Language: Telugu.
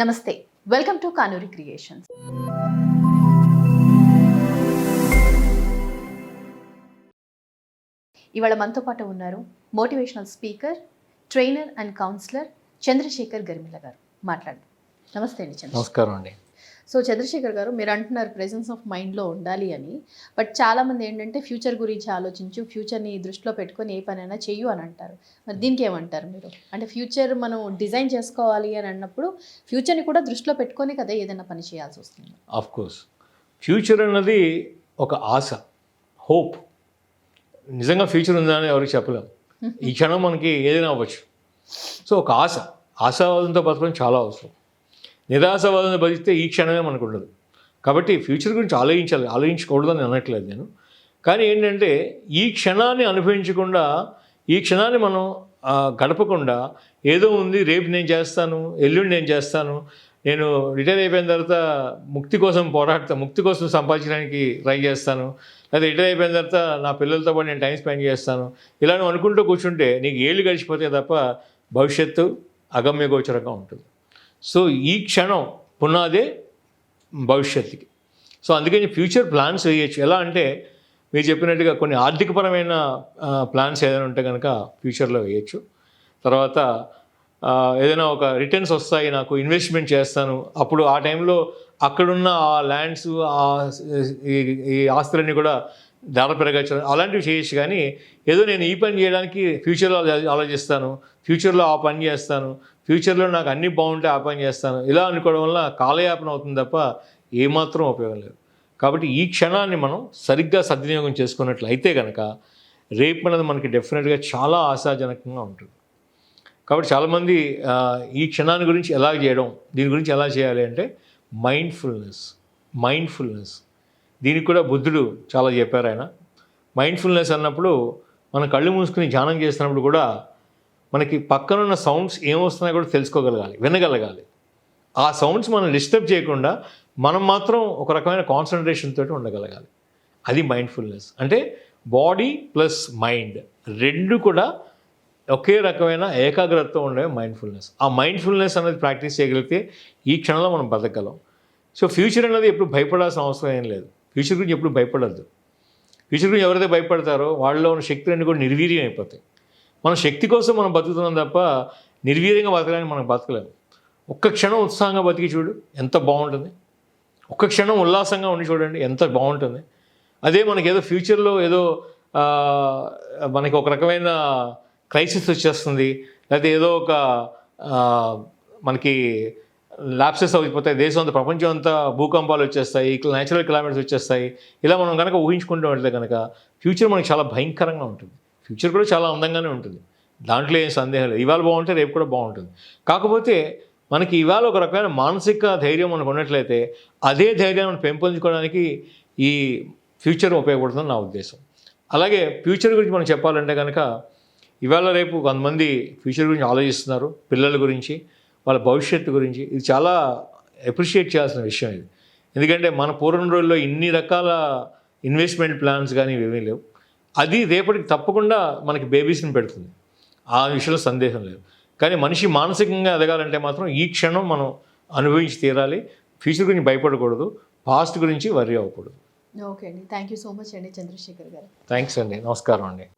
నమస్తే వెల్కమ్ టు కానూరి క్రియేషన్స్ ఇవాళ మనతో పాటు ఉన్నారు motivational speaker trainer and counsellor Chandrasekhar Garmila garu. మాట్లాడు. నమస్తే అండి నమస్కారం అండి. సో చంద్రశేఖర్ గారు మీరు అంటున్నారు ప్రెజెన్స్ ఆఫ్ మైండ్లో ఉండాలి అని. బట్ చాలామంది ఏంటంటే ఫ్యూచర్ గురించి ఆలోచించు ఫ్యూచర్ని దృష్టిలో పెట్టుకొని ఏ పనైనా చెయ్యు అని అంటారు. మరి దీనికి ఏమంటారు మీరు? అంటే ఫ్యూచర్ మనం డిజైన్ చేసుకోవాలి అని అన్నప్పుడు ఫ్యూచర్ని కూడా దృష్టిలో పెట్టుకొని కదా ఏదైనా పని చేయాల్సి వస్తుంది. ఆఫ్ కోర్స్ ఫ్యూచర్ అన్నది ఒక ఆశ హోప్ నిజంగా ఫ్యూచర్ ఉందా అని ఎవరికి చెప్పలేం. ఈ క్షణం మనకి ఏదైనా అవ్వచ్చు. సో ఒక ఆశ ఆశావాదంతో బతకడం చాలా అవసరం. నిరాశావాదంతో బతికితే ఈ క్షణమే మనకు ఉండదు. కాబట్టి ఫ్యూచర్ గురించి ఆలోచించాలి ఆలోచించకూడదని అనట్లేదు నేను. కానీ ఏంటంటే ఈ క్షణాన్ని అనుభవించకుండా ఈ క్షణాన్ని మనం గడపకుండా ఏదో ఉంది రేపు నేను చేస్తాను ఎల్లుండి నేను చేస్తాను నేను రిటైర్ అయిపోయిన తర్వాత ముక్తి కోసం పోరాడతా ముక్తి కోసం సంపాదించడానికి ట్రై చేస్తాను లేదా రిటైర్ అయిపోయిన తర్వాత నా పిల్లలతో పాటు నేను టైం స్పెండ్ చేస్తాను ఇలా నువ్వు అనుకుంటూ కూర్చుంటే నీకు ఏళ్ళు గడిచిపోతే తప్ప భవిష్యత్తు అగమ్యగోచరంగా ఉంటుంది. సో ఈ క్షణం పునాదే భవిష్యత్తుకి. సో అందుకని ఫ్యూచర్ ప్లాన్స్ వేయచ్చు. ఎలా అంటే మీరు చెప్పినట్టుగా కొన్ని ఆర్థికపరమైన ప్లాన్స్ ఏదైనా ఉంటే కనుక ఫ్యూచర్లో వేయచ్చు. తర్వాత ఏదైనా ఒక రిటర్న్స్ వస్తాయి నాకు ఇన్వెస్ట్మెంట్ చేస్తాను. అప్పుడు ఆ టైంలో అక్కడున్న ఆ ల్యాండ్స్ ఈ ఆస్తులన్నీ కూడా ధర పెరగచ్చు అలాంటివి చేయొచ్చు కానీ ఏదో నేను ఈ పని చేయడానికి ఫ్యూచర్లో ఆలోచిస్తాను ఫ్యూచర్లో ఆ పని చేస్తాను ఫ్యూచర్లో నాకు అన్నీ బాగుంటే ఆ పని చేస్తాను ఇలా అనుకోవడం వల్ల కాలయాపన అవుతుంది తప్ప ఏమాత్రం ఉపయోగం లేదు. కాబట్టి ఈ క్షణాన్ని మనం సరిగ్గా సద్వినియోగం చేసుకున్నట్లయితే కనుక రేపు అనేది మనకి డెఫినెట్గా చాలా ఆశాజనకంగా ఉంటుంది. కాబట్టి చాలామంది ఈ క్షణాన్ని గురించి ఎలా చేయడం దీని గురించి ఎలా చేయాలి అంటే మైండ్ఫుల్నెస్ మైండ్ఫుల్నెస్ దీనికి కూడా బుద్ధుడు చాలా చెప్పారు ఆయన. మైండ్ఫుల్నెస్ అన్నప్పుడు మనం కళ్ళు మూసుకుని ధ్యానం చేస్తున్నప్పుడు కూడా మనకి పక్కనున్న సౌండ్స్ ఏమొస్తున్నాయో కూడా తెలుసుకోగలగాలి వినగలగాలి. ఆ సౌండ్స్ మనం డిస్టర్బ్ చేయకుండా మనం మాత్రం ఒక రకమైన కాన్సన్ట్రేషన్ తోటి ఉండగలగాలి. అది మైండ్ఫుల్నెస్. అంటే బాడీ ప్లస్ మైండ్ రెండు కూడా ఒకే రకమైన ఏకాగ్రతతో ఉండే మైండ్ఫుల్నెస్. ఆ మైండ్ఫుల్నెస్ అనేది ప్రాక్టీస్ చేయగలిగితే ఈ క్షణంలో మనం బతకగలం. సో ఫ్యూచర్ అనేది ఎప్పుడు భయపడాల్సిన అవసరం ఏం లేదు. ఫ్యూచర్ గురించి ఎప్పుడు భయపడద్దు. ఫ్యూచర్ గురించి ఎవరైతే భయపడతారో వాళ్ళలో ఉన్న శక్తులన్నీ కూడా నిర్వీర్యం అయిపోతాయి. మన శక్తి కోసం మనం బతుకుతున్నాం తప్ప నిర్వీర్యంగా బతకడానికి మనం బతకలేము ఒక్క క్షణం ఉత్సాహంగా బతికి చూడు ఎంత బాగుంటుంది. ఒక్క క్షణం ఉల్లాసంగా ఉండి చూడండి ఎంత బాగుంటుంది. అదే మనకి ఏదో ఫ్యూచర్లో ఏదో మనకి ఒక రకమైన క్రైసిస్ వచ్చేస్తుంది. లేకపోతే ఏదో ఒక మనకి లాప్సెస్ అయిపోతాయి. దేశం అంతా ప్రపంచం అంతా భూకంపాలు వచ్చేస్తాయి న్యాచురల్ క్లైమేట్స్ వచ్చేస్తాయి. ఇలా మనం కనుక ఊహించుకుంటూ ఉంటే కనుక ఫ్యూచర్ మనకి చాలా భయంకరంగా ఉంటుంది. ఫ్యూచర్ కూడా చాలా అందంగానే ఉంటుంది. దాంట్లో ఏం సందేహం లేదు. ఇవాళ బాగుంటే రేపు కూడా బాగుంటుంది. కాకపోతే మనకి ఇవాళ ఒక రకమైన మానసిక ధైర్యం మనకు ఉన్నట్లయితే అదే ధైర్యాన్ని పెంపొందించుకోవడానికి ఈ ఫ్యూచర్ ఉపయోగపడుతుందని నా ఉద్దేశం. అలాగే ఫ్యూచర్ గురించి మనం చెప్పాలంటే కనుక ఇవాళ రేపు కొంతమంది ఫ్యూచర్ గురించి ఆలోచిస్తున్నారు పిల్లల గురించి. వాళ్ళ భవిష్యత్తు గురించి. ఇది చాలా అప్రిషియేట్ చేయాల్సిన విషయం ఇది. ఎందుకంటే మన పూర్వం రోజుల్లో ఇన్ని రకాల ఇన్వెస్ట్మెంట్ ప్లాన్స్ కానీ ఇవేమీ లేవు. అది రేపటికి తప్పకుండా మనకి బేబీస్ని పెడుతుంది. ఆ విషయంలో సందేహం లేదు. కానీ మనిషి మానసికంగా ఎదగాలంటే మాత్రం ఈ క్షణం మనం అనుభవించి తీరాలి. ఫ్యూచర్ గురించి భయపడకూడదు. పాస్ట్ గురించి వరి అవ్వకూడదు. ఓకే అండి. థ్యాంక్ యూ సో మచ్ అండి చంద్రశేఖర్ గారు. థ్యాంక్స్ అండి. నమస్కారం అండి.